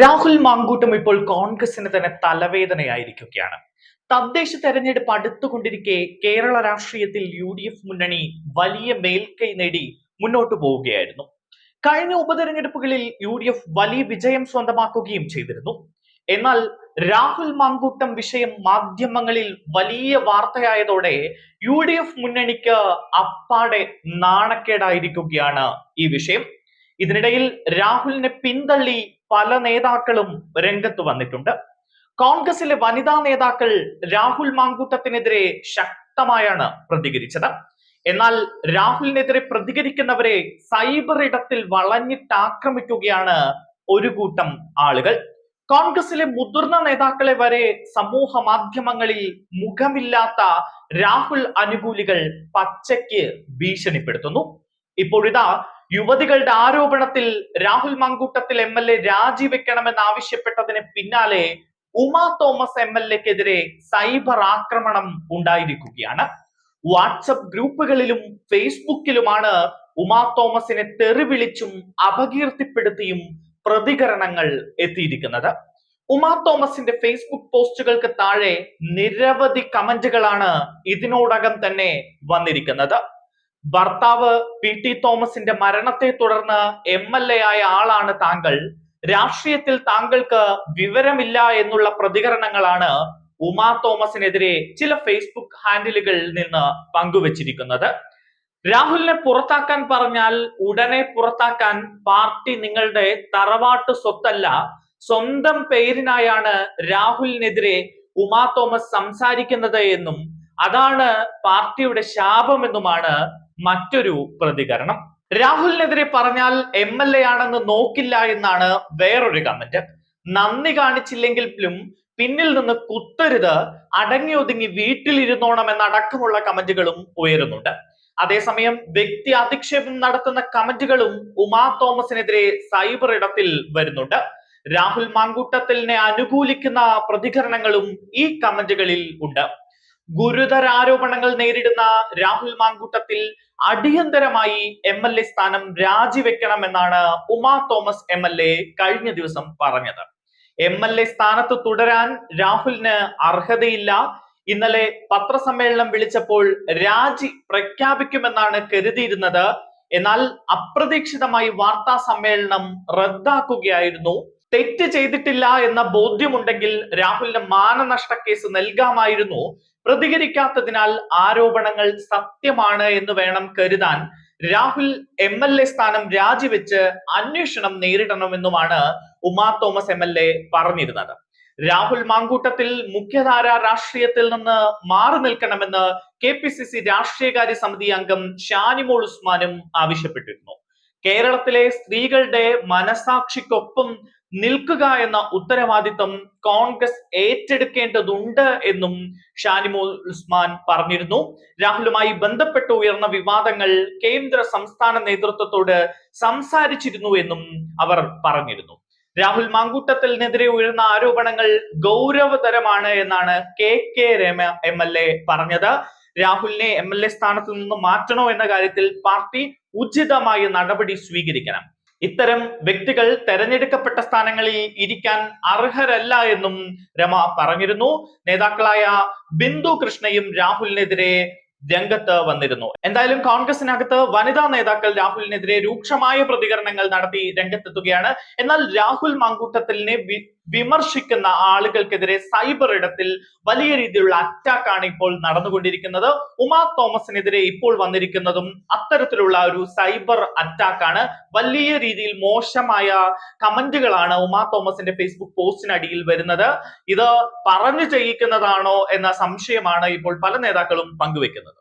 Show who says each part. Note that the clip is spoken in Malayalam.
Speaker 1: രാഹുൽ മാങ്കൂട്ടം ഇപ്പോൾ കോൺഗ്രസിന് തന്നെ തലവേദനയായിരിക്കുകയാണ് തദ്ദേശ തെരഞ്ഞെടുപ്പ് അടുത്തുകൊണ്ടിരിക്കെ കേരള രാഷ്ട്രീയത്തിൽ യു ഡി എഫ് മുന്നണി വലിയ മേൽക്കൈ നേടി മുന്നോട്ടു പോവുകയായിരുന്നു കഴിഞ്ഞ ഉപതെരഞ്ഞെടുപ്പുകളിൽ യു ഡി എഫ് വലിയ വിജയം സ്വന്തമാക്കുകയും ചെയ്തിരുന്നു എന്നാൽ രാഹുൽ മാങ്കൂട്ടം വിഷയം മാധ്യമങ്ങളിൽ വലിയ വാർത്തയായതോടെ യു ഡി എഫ് മുന്നണിക്ക് അപ്പാടെ നാണക്കേടായിരിക്കുകയാണ് ഈ വിഷയം ഇതിനിടയിൽ രാഹുലിനെ പിന്തള്ളി പല നേതാക്കളും രംഗത്ത് വന്നിട്ടുണ്ട് കോൺഗ്രസിലെ വനിതാ നേതാക്കൾ രാഹുൽ മാങ്കൂട്ടത്തിനെതിരെ ശക്തമായാണ് പ്രതികരിച്ചത് എന്നാൽ രാഹുലിനെതിരെ പ്രതികരിക്കുന്നവരെ സൈബർ ഇടത്തിൽ വളഞ്ഞിട്ട് ആക്രമിക്കുകയാണ് ഒരു കൂട്ടം ആളുകൾ കോൺഗ്രസിലെ മുതിർന്ന നേതാക്കളെ വരെ സമൂഹ മാധ്യമങ്ങളിൽ മുഖമില്ലാത്ത രാഹുൽ അനുകൂലികൾ പച്ചയ്ക്ക് ഭീഷണിപ്പെടുത്തുന്നു ഇപ്പോഴിതാ യുവതികളുടെ ആരോപണത്തിൽ Rahul Mamkootathil M L A രാജിവെക്കണമെന്ന് ആവശ്യപ്പെട്ടതിന് പിന്നാലെ ഉമ തോമസ് എം എൽ എക്കെതിരെ സൈബർ ആക്രമണം ഉണ്ടായിരിക്കുകയാണ് വാട്സപ്പ് ഗ്രൂപ്പുകളിലും ഫേസ്ബുക്കിലുമാണ് ഉമാ തോമസിനെ തെറിവിളിച്ചും അപകീർത്തിപ്പെടുത്തിയും പ്രതികരണങ്ങൾ എത്തിയിരിക്കുന്നത് ഉമാ തോമസിന്റെ ഫേസ്ബുക്ക് പോസ്റ്റുകൾക്ക് താഴെ നിരവധി കമന്റുകളാണ് ഇതിനോടകം തന്നെ വന്നിരിക്കുന്നത് ഭർത്താവ് പി ടി തോമസിന്റെ മരണത്തെ തുടർന്ന് എം എൽ എ ആയ ആളാണ് താങ്കൾ രാഷ്ട്രീയത്തിൽ താങ്കൾക്ക് വിവരമില്ല എന്നുള്ള പ്രതികരണങ്ങളാണ് ഉമാ തോമസിനെതിരെ ചില ഫേസ്ബുക്ക് ഹാൻഡിലുകളിൽ നിന്ന് പങ്കുവച്ചിരിക്കുന്നത് രാഹുലിനെ പുറത്താക്കാൻ പറഞ്ഞാൽ ഉടനെ പുറത്താക്കാൻ പാർട്ടി നിങ്ങളുടെ തറവാട്ട് സ്വത്തല്ല സ്വന്തം പേരിനായാണ് രാഹുലിനെതിരെ ഉമാ തോമസ് സംസാരിക്കുന്നത് എന്നും അതാണ് പാർട്ടിയുടെ ശാപമെന്നുമാണ് മറ്റൊരു പ്രതികരണം രാഹുലിനെതിരെ പറഞ്ഞാൽ എം എൽ എ ആണെന്ന് നോക്കില്ല എന്നാണ് വേറൊരു കമന്റ് നന്ദി കാണിച്ചില്ലെങ്കിലും പിന്നിൽ നിന്ന് കുത്തരുത് അടങ്ങി ഒതുങ്ങി വീട്ടിലിരുന്നോണം എന്നടക്കമുള്ള കമന്റുകളും ഉയരുന്നുണ്ട് അതേസമയം വ്യക്തി അധിക്ഷേപം നടത്തുന്ന കമന്റുകളും ഉമാ തോമസിനെതിരെ സൈബർ ഇടത്തിൽ വരുന്നുണ്ട് രാഹുൽ മാങ്കൂട്ടത്തിലിനെ അനുകൂലിക്കുന്ന പ്രതികരണങ്ങളും ഈ കമന്റുകളിൽ ഉണ്ട് ഗുരുതര ആരോപണങ്ങൾ നേരിടുന്ന രാഹുൽ മാങ്കൂട്ടത്തിൽ അടിയന്തരമായി എം എൽ എ സ്ഥാനം രാജിവെക്കണമെന്നാണ് Uma Thomas M L A കഴിഞ്ഞ ദിവസം പറഞ്ഞത് എം എൽ എ സ്ഥാനത്ത് തുടരാൻ രാഹുലിന് അർഹതയില്ല ഇന്നലെ പത്രസമ്മേളനം വിളിച്ചപ്പോൾ രാജി പ്രഖ്യാപിക്കുമെന്നാണ് കരുതിയിരുന്നത് എന്നാൽ അപ്രതീക്ഷിതമായി വാർത്താ സമ്മേളനം റദ്ദാക്കുകയായിരുന്നു തെറ്റ് ചെയ്തിട്ടില്ല എന്ന ബോധ്യമുണ്ടെങ്കിൽ രാഹുലിന് മാനനഷ്ട കേസ് നൽകാമായിരുന്നു പ്രതികരിക്കാത്തതിനാൽ ആരോപണങ്ങൾ സത്യമാണ് എന്ന് വേണം കരുതാൻ രാഹുൽ എം എൽ എ സ്ഥാനം രാജിവെച്ച് അന്വേഷണം നേരിടണമെന്നുമാണ് Uma Thomas M L A പറഞ്ഞിരുന്നത് രാഹുൽ മാങ്കൂട്ടത്തിൽ മുഖ്യധാര രാഷ്ട്രീയത്തിൽ നിന്ന് മാറി നിൽക്കണമെന്ന് കെ പി സി സി രാഷ്ട്രീയകാര്യ സമിതി അംഗം ഷാനിമോൾ ഉസ്മാനും ആവശ്യപ്പെട്ടിരുന്നു കേരളത്തിലെ സ്ത്രീകളുടെ മനസാക്ഷിക്കൊപ്പം നിൽക്കുക എന്ന ഉത്തരവാദിത്തം കോൺഗ്രസ് ഏറ്റെടുക്കേണ്ടതുണ്ട് എന്നും ഷാനിമോൾ ഉസ്മാൻ പറഞ്ഞിരുന്നു രാഹുലുമായി ബന്ധപ്പെട്ട് ഉയർന്ന വിവാദങ്ങൾ കേന്ദ്ര സംസ്ഥാന നേതൃത്വത്തോട് സംസാരിച്ചിരുന്നു എന്നും അവർ പറഞ്ഞിരുന്നു രാഹുൽ മാങ്കൂട്ടത്തിനെതിരെ ഉയർന്ന ആരോപണങ്ങൾ ഗൗരവതരമാണ് എന്നാണ് K K Rama M L A പറഞ്ഞത് രാഹുലിനെ എം എൽ എ സ്ഥാനത്ത് നിന്ന് മാറ്റണോ എന്ന കാര്യത്തിൽ പാർട്ടി ഉചിതമായ നടപടി സ്വീകരിക്കണം ഇത്തരം വ്യക്തികൾ തെരഞ്ഞെടുക്കപ്പെട്ട സ്ഥാനങ്ങളിൽ ഇരിക്കാൻ അർഹരല്ല എന്നും രമ പറഞ്ഞിരുന്നു നേതാക്കളായ ബിന്ദു കൃഷ്ണയും രാഹുലിനെതിരെ രംഗത്ത് വന്നിരുന്നു എന്തായാലും കോൺഗ്രസിനകത്ത് വനിതാ നേതാക്കൾ രാഹുലിനെതിരെ രൂക്ഷമായ പ്രതികരണങ്ങൾ നടത്തി രംഗത്തെത്തുകയാണ് എന്നാൽ രാഹുൽ മങ്കൂട്ടത്തിലിനെ വിമർശിക്കുന്ന ആളുകൾക്കെതിരെ സൈബർ ഇടത്തിൽ വലിയ രീതിയിലുള്ള അറ്റാക്ക് ആണ് ഇപ്പോൾ നടന്നുകൊണ്ടിരിക്കുന്നത് ഉമാ തോമസിനെതിരെ ഇപ്പോൾ വന്നിരിക്കുന്നതും അത്തരത്തിലുള്ള ഒരു സൈബർ അറ്റാക്ക് ആണ് വലിയ രീതിയിൽ മോശമായ കമന്റുകളാണ് ഉമാ തോമസിന്റെ ഫേസ്ബുക്ക് പോസ്റ്റിനടിയിൽ വരുന്നത് ഇത് പറഞ്ഞു ചെയ്യിക്കുന്നതാണോ എന്ന സംശയമാണ് ഇപ്പോൾ പല നേതാക്കളും പങ്കുവെക്കുന്നത്